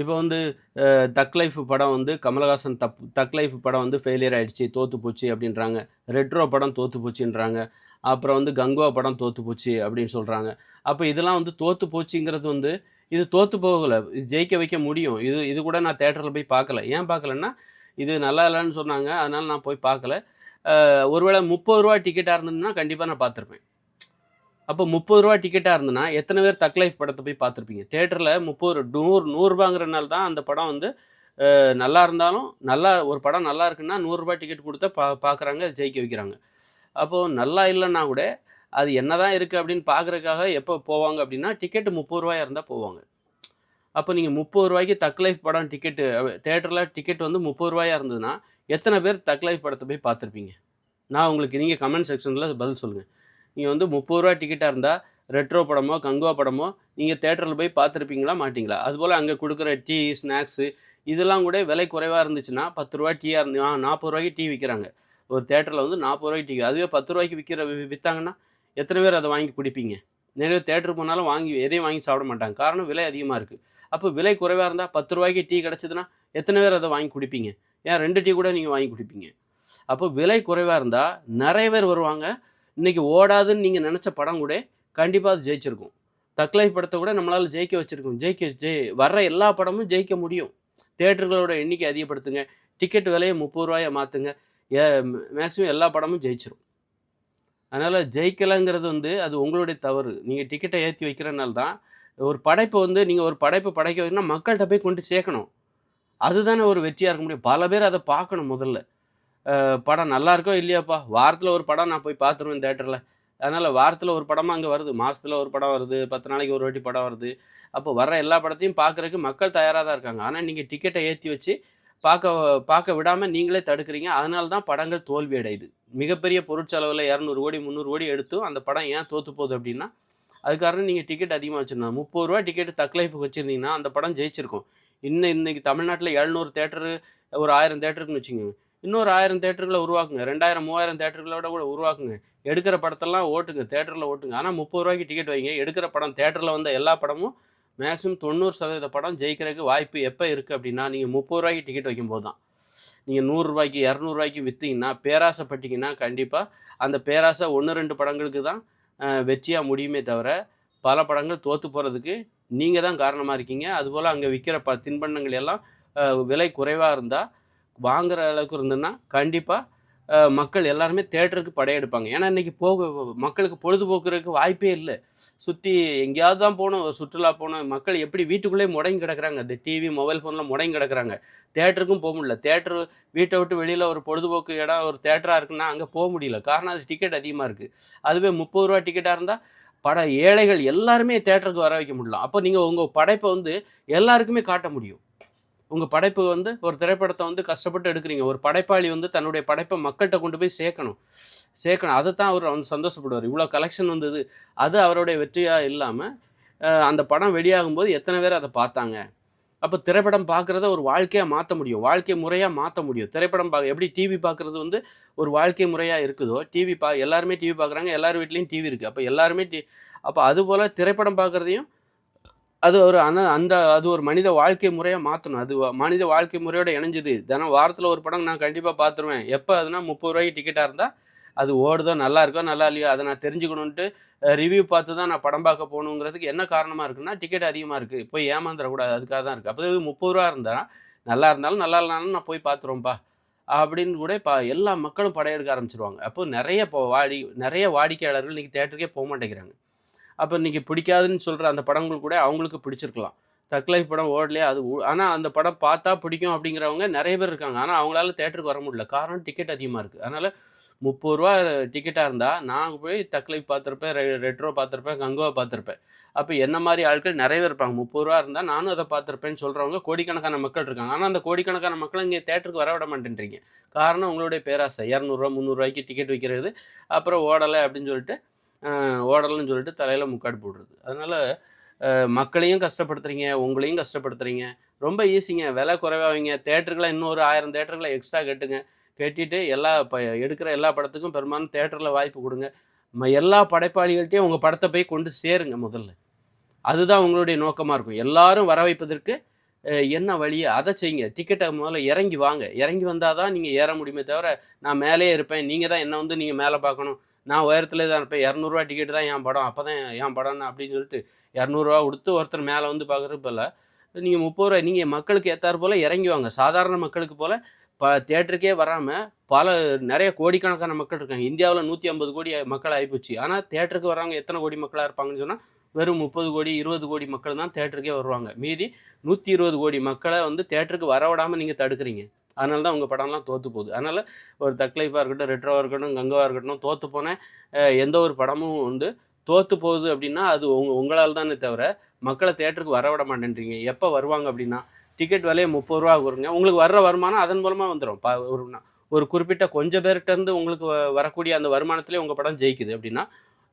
இப்போ வந்து தக் லைஃப் படம் வந்து கமலஹாசன் தப் தக் லைஃப் படம் வந்து ஃபெயிலியர் ஆகிடுச்சி தோற்று போச்சு அப்படின்றாங்க. ரெட்ரோ படம் தோற்று போச்சுன்றாங்க. அப்புறம் வந்து கங்குவா படம் தோற்று போச்சு அப்படின்னு சொல்கிறாங்க அப்போ இதெல்லாம் வந்து தோற்று போச்சுங்கிறது வந்து இது தோற்று போகலை இது ஜெயிக்க வைக்க முடியும். இது இது கூட நான் தேட்டரில் போய் பார்க்கல. ஏன் பார்க்கலன்னா இது நல்லா இல்லைன்னு சொன்னாங்க. அதனால் நான் போய் பார்க்கல. ஒருவேளை முப்பது ரூபா டிக்கெட்டாக இருந்ததுன்னா கண்டிப்பாக நான் பார்த்துருப்பேன். அப்போ முப்பது ரூபா டிக்கெட்டாக இருந்ததுன்னா எத்தனை பேர் தக் லைஃப் படத்தை போய் பார்த்துருப்பீங்க? தேட்டரில் முப்பது நூறு நூறுரூபாங்கிறனால தான் அந்த படம் வந்து நல்லா இருந்தாலும் நல்லா ஒரு படம் நல்லா இருக்குன்னா நூறுரூபா டிக்கெட் கொடுத்தா பா பார்க்குறாங்க ஜெயிக்க வைக்கிறாங்க. அப்போது நல்லா இல்லைன்னா கூட அது என்ன தான் இருக்குது அப்படின்னு பார்க்குறதுக்காக எப்போ போவாங்க அப்படின்னா டிக்கெட்டு முப்பது ரூபாயாக இருந்தால் போவாங்க. அப்போ நீங்கள் முப்பது ரூபாய்க்கு தக் லைஃப் படம் டிக்கெட்டு தேட்டரில் டிக்கெட் வந்து முப்பது ரூபாயாக இருந்ததுன்னா எத்தனை பேர் தக் லைஃப் படத்தை போய் பார்த்துருப்பீங்க? நான் உங்களுக்கு நீங்கள் கமெண்ட் செக்ஷனில் பதில் சொல்லுங்கள் நீங்கள் வந்து முப்பது ரூபா டிக்கெட்டாக இருந்தால் ரெட்ரோ படமோ கங்குவா படமோ நீங்கள் தேட்டரில் போய் பார்த்துருப்பீங்களா மாட்டிங்களா? அதுபோல் அங்கே கொடுக்குற டீ ஸ்நாக்ஸு இதெல்லாம் கூட விலை குறைவாக இருந்துச்சுன்னா பத்து ரூபா டீயாக இருந்து நாற்பது ரூபாய்க்கு டீ விற்கிறாங்க ஒரு தேட்டரில் வந்து நாற்பது ரூபாய்க்கு டீ அதுவே பத்து ரூபாய்க்கு விற்கிற விற்றாங்கன்னா எத்தனை பேர் அதை வாங்கி குடிப்பீங்க? நிறைய தேட்டருக்கு போனாலும் வாங்கி எதையும் வாங்கி சாப்பிட மாட்டாங்க. காரணம் விலை அதிகமாக இருக்குது அப்போ விலை குறைவாக இருந்தால் பத்து ரூபாய்க்கு டீ கிடச்சிதுன்னா எத்தனை பேர் அதை வாங்கி குடிப்பீங்க? ஏன் ரெண்டு டீ கூட நீங்கள் வாங்கி குடிப்பீங்க? அப்போ விலை குறைவாக இருந்தால் நிறைய பேர் வருவாங்க. இன்றைக்கி ஓடாதுன்னு நீங்கள் நினச்ச படம் கூட கண்டிப்பாக அது ஜெயிச்சிருக்கும். தக்லை படத்தை கூட நம்மளால் ஜெயிக்க வச்சுருக்கோம். ஜெயிக்க ஜெய் வர்ற எல்லா படமும் ஜெயிக்க முடியும். தேட்டர்களோட எண்ணிக்கை அதிகப்படுத்துங்க. டிக்கெட் விலையை முப்பது ரூபாயை மாற்றுங்க ஏ மேக்ஸிமம் எல்லா படமும் ஜெயிச்சிரும். அதனால் ஜெயிக்கலைங்கிறது வந்து அது உங்களுடைய தவறு. நீங்கள் டிக்கெட்டை ஏற்றி வைக்கிறனால தான் ஒரு படைப்பை வந்து நீங்கள் ஒரு படைப்பை படைக்க வைக்கணும்னா மக்கள்கிட்ட போய் கொண்டு சேர்க்கணும். அதுதானே ஒரு வெற்றியாக இருக்க முடியும். பல பேர் அதை பார்க்கணும் முதல்ல. படம் நல்லா இருக்கோ இல்லையாப்பா? வாரத்தில் ஒரு படம் நான் போய் பார்த்துருவேன் தேட்டரில் அதனால் வாரத்தில் ஒரு படமாக அங்கே வருது. மாதத்தில் ஒரு படம் வருது. பத்து நாளைக்கு ஒரு வாட்டி படம் வருது. அப்போ வர்ற எல்லா படத்தையும் பார்க்குறதுக்கு மக்கள் தயாராக தான் இருக்காங்க. ஆனால் நீங்கள் டிக்கெட்டை ஏற்றி வச்சு பார்க்க பார்க்க விடாமல் நீங்களே தடுக்கிறீங்க. அதனால தான் படங்கள் தோல்வி அடையுது. மிகப்பெரிய பொருட்செலவில் இரநூறு கோடி முந்நூறு கோடி எடுத்தும் அந்த படம் ஏன் தோற்று போகுது அப்படின்னா அது காரணம் நீங்கள் டிக்கெட் அதிகமாக வச்சுருந்தோம் முப்பது ரூபா டிக்கெட் தக்லைஃபுக்கு வச்சுருந்தீங்கன்னா அந்த படம் ஜெயிச்சிருக்கும். இன்னும் இன்றைக்கி தமிழ்நாட்டில் எழுநூறு தேட்டரு ஒரு ஆயிரம் தேட்டருக்குன்னு வச்சுக்கோங்க. இன்னொரு ஆயிரம் தேட்டர்களை உருவாக்குங்க. ரெண்டாயிரம் மூவாயிரம் தேட்டர்களோட கூட உருவாக்குங்க. எடுக்கிற படத்தெல்லாம் ஓட்டுங்க. தேட்டரில் ஓட்டுங்க. ஆனால் முப்பது ரூபாய்க்கு டிக்கெட் வைங்க. எடுக்கிற படம் தேட்டரில் வந்த எல்லா படமும் மேக்ஸிமம் தொண்ணூறு சதவீத படம் ஜெயிக்கிறதுக்கு வாய்ப்பு எப்போ இருக்குது அப்படின்னா நீங்கள் முப்பது ரூபாய்க்கு டிக்கெட் வைக்கும்போது தான் நீங்கள் நூறுரூவாய்க்கு இரநூறுவாய்க்கு விற்றீங்கன்னா பேராசைப்பட்டீங்கன்னா கண்டிப்பாக அந்த பேராசை ஒன்று ரெண்டு படங்களுக்கு தான் வெற்றியாக முடியுமே தவிர பல படங்கள் தோற்று போகிறதுக்கு நீங்கள் தான் காரணமாக இருக்கீங்க. அதுபோல் அங்கே விற்கிற ப தின்பண்டங்கள் எல்லாம் விலை குறைவாக இருந்தால் வாங்குற அளவுக்கு இருந்ததுன்னா கண்டிப்பாக மக்கள் எல்லாருமே தேட்டருக்கு படையெடுப்பாங்க. ஏன்னா இன்றைக்கி போக மக்களுக்கு பொழுதுபோக்குறதுக்கு வாய்ப்பே இல்லை. சுற்றி எங்கேயாவது தான் போகணும் ஒரு சுற்றுலா போகணும். மக்கள் எப்படி வீட்டுக்குள்ளே முடங்கி கிடக்குறாங்க. இந்த டிவி மொபைல் ஃபோனில் முடங்கி கிடக்குறாங்க. தேட்டருக்கும் போக முடியல. தேட்டர் வீட்டை விட்டு வெளியில் ஒரு பொழுதுபோக்கு இடம் ஒரு தேட்டராக இருக்குன்னா அங்கே போக முடியல. காரணம் அது டிக்கெட் அதிகமாக இருக்குது அதுவே முப்பது ரூபா டிக்கெட்டாக இருந்தால் பட ஏழைகள் எல்லாருமே தேட்டருக்கு வர வைக்க முடியலாம் அப்போ நீங்கள் உங்கள் படைப்பை வந்து எல்லாருக்குமே காட்ட முடியும். உங்கள் படைப்பு வந்து ஒரு திரைப்படத்தை வந்து கஷ்டப்பட்டு எடுக்கிறீங்க. ஒரு படைப்பாளி வந்து தன்னுடைய படைப்பை மக்கள்கிட்ட கொண்டு போய் சேர்க்கணும். சேர்க்கணும். அதை தான் அவர் வந்து சந்தோஷப்படுவார். இவ்வளோ கலெக்ஷன் வந்தது. அது அவருடைய வெற்றியாக இல்லாமல் அந்த படம் வெளியாகும்போது எத்தனை பேர் அதை பார்த்தாங்க? அப்போ திரைப்படம் பார்க்குறத ஒரு வாழ்க்கையாக மாற்ற முடியும். வாழ்க்கை முறையாக மாற்ற முடியும். திரைப்படம் பார்க்க எப்படி டிவி பார்க்குறது வந்து ஒரு வாழ்க்கை முறையாக இருக்குதோ டிவி பா எல்லாருமே டிவி பார்க்குறாங்க. எல்லார் வீட்லேயும் டிவி இருக்குது அப்போ எல்லாருமே டி அப்போ அதுபோல் திரைப்படம் பார்க்குறதையும் அது ஒரு அந்த அந்த அது ஒரு மனித வாழ்க்கை முறையாக மாற்றணும் அது மனித வாழ்க்கை முறையோட இணைஞ்சது. தினம் வாரத்தில் ஒரு படம் நான் கண்டிப்பாக பார்த்துருவேன் எப்போ அதுனா முப்பது ரூபாய்க்கு டிக்கெட்டாக இருந்தால் அது ஓடுதோ நல்லா இருக்கோ நல்லா இல்லையோ அதை நான் தெரிஞ்சுக்கணுன்ட்டு ரிவ்யூ பார்த்து தான் நான் படம் பார்க்க போகணுங்கிறதுக்கு என்ன காரணமாக இருக்குன்னா டிக்கெட் அதிகமாக இருக்குது போய் ஏமாந்துடக்கூடாது அதுக்காக தான் இருக்குது அப்போ இது முப்பது ரூபா இருந்தால் நல்லா இருந்தாலும் நல்லா இல்லைனாலும் நான் போய் பார்த்துருவோம்ப்பா அப்படின்னு கூட இப்போ எல்லா மக்களும் படையெடுக்க ஆரம்பிச்சிருவாங்க. அப்போ நிறைய இப்போ வாடி நிறைய வாடிக்கையாளர்கள் இன்றைக்கி தேட்டருக்கே போக மாட்டேங்கிறாங்க. அப்போ இன்றைக்கி பிடிக்காதுன்னு சொல்கிற அந்த படங்கள் கூட அவங்களுக்கு பிடிச்சிருக்கலாம். தக்லைஃப் படம் ஓடலையே அது ஆனால் அந்த படம் பார்த்தா பிடிக்கும் அப்படிங்கிறவங்க நிறைய பேர் இருக்காங்க. ஆனால் அவங்களால தேட்டருக்கு வர முடியல. காரணம் டிக்கெட் அதிகமாக இருக்குது அதனால் முப்பது ரூபா டிக்கெட்டாக இருந்தால் நான் போய் தக்லைஃப் பார்த்துருப்பேன் ரெ ரெட்ரோ பார்த்துருப்பேன் கங்குவா பார்த்துருப்பேன். அப்போ என்ன மாதிரி ஆட்கள் நிறைய பேர் இருப்பாங்க. முப்பது ரூபா இருந்தால் நானும் அதை பார்த்துருப்பேன்னு சொல்கிறவங்க கோடிக்கணக்கான மக்கள் இருக்காங்க. ஆனால் அந்த கோடிக்கணக்கான மக்கள் இங்கே தேட்டருக்கு வர விட மாட்டேன்றீங்க. காரணம் உங்களுடைய பேராசை. இரநூறுவா முந்நூறுரூவாய்க்கு டிக்கெட் விற்கிறது அப்புறம் ஓடலை அப்படின்னு சொல்லிட்டு ஓடலன்னு சொல்லிட்டு தலையில் முக்காடு போடுறது. அதனால் மக்களையும் கஷ்டப்படுத்துறீங்க உங்களையும் கஷ்டப்படுத்துறீங்க. ரொம்ப ஈஸிங்க விலை குறைவாவீங்க. தேட்டருக்குலாம் இன்னொரு ஆயிரம் தேட்டருக்குள்ள எக்ஸ்ட்ரா கட்டுங்க. கட்டிட்டு எல்லா ப எடுக்கிற எல்லா படத்துக்கும் பெரும்பாலும் தேட்டரில் வாய்ப்பு கொடுங்க. ம- எல்லா படைப்பாளிகள்ட்டையும் உங்கள் படத்தை போய் கொண்டு சேருங்க முதல்ல. அதுதான் உங்களுடைய நோக்கமாக இருக்கும். எல்லாரும் வர வைப்பதற்கு என்ன வழியோ அதை செய்யுங்க. டிக்கெட்டை முதல்ல இறங்கி வாங்க. இறங்கி வந்தால் தான் நீங்கள் ஏற முடியுமே தவிர நான் மேலே இருப்பேன். நீங்கள் தான் என்ன வந்து நீங்கள் மேலே பார்க்கணும். நான் உயரத்தில் தான் இருப்பேன். இரநூறுவா டிக்கெட் தான் என் படம். அப்போ தான் என் படம்னு அப்படின்னு சொல்லிட்டு இரநூறுவா கொடுத்து ஒருத்தர் மேலே வந்து பார்க்குறப்பல நீங்கள் முப்பது ரூபா நீங்கள் மக்களுக்கு ஏற்றாறு போல் இறங்கி வாங்க சாதாரண மக்களுக்கு போல் ப தேட்டருக்கே வராமல் பல நிறைய கோடிக்கணக்கான மக்கள் இருக்காங்க. இந்தியாவில் நூற்றி ஐம்பது கோடி மக்கள் ஆகிப்போச்சு ஆனால் தேட்டருக்கு வராங்க எத்தனை கோடி மக்களாக இருப்பாங்கன்னு சொன்னால் வெறும் முப்பது கோடி இருபது கோடி மக்கள் தான் தேட்டருக்கே வருவாங்க. மீதி நூற்றி இருபது கோடி மக்களை வந்து தேட்டருக்கு வர விடாமல் நீங்கள் தடுக்கிறீங்க. அதனால தான் உங்கள் படம்லாம் தோற்று போகுது. அதனால் ஒரு தக்லைஃபாக இருக்கட்டும் ரெட்ரோவாக இருக்கட்டும் கங்கவாக இருக்கட்டும் தோற்று போன எந்த ஒரு படமும் வந்து தோற்று போகுது அப்படின்னா அது உங்க உங்களால் தானே தவிர மக்களை தேட்டருக்கு வர விட மாட்டேன்றீங்க. எப்போ வருவாங்க அப்படின்னா டிக்கெட் விலையை முப்பது ரூபா கொடுங்க. உங்களுக்கு வர்ற வருமானம் அதன் மூலமாக வந்துடும் ப ஒரு ஒரு குறிப்பிட்ட கொஞ்சம் பேர்கிட்ட இருந்து உங்களுக்கு வரக்கூடிய அந்த வருமானத்திலே உங்கள் படம் ஜெயிக்குது அப்படின்னா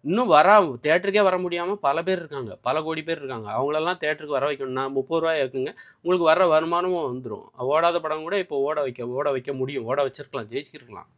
இன்னும் வர தேட்டருக்கே வர முடியாமல் பல பேர் இருக்காங்க. பல கோடி பேர் இருக்காங்க. அவங்களெல்லாம் தேட்டருக்கு வர வைக்கணும்னா முப்பது ரூபாய் இருக்குங்க. உங்களுக்கு வர வருமானமும் வந்துடும் ஓடாத படம் கூட இப்போ ஓட வைக்க ஓட வைக்க முடியும். ஓட வச்சிருக்கலாம். ஜெயிச்சிருக்கலாம்.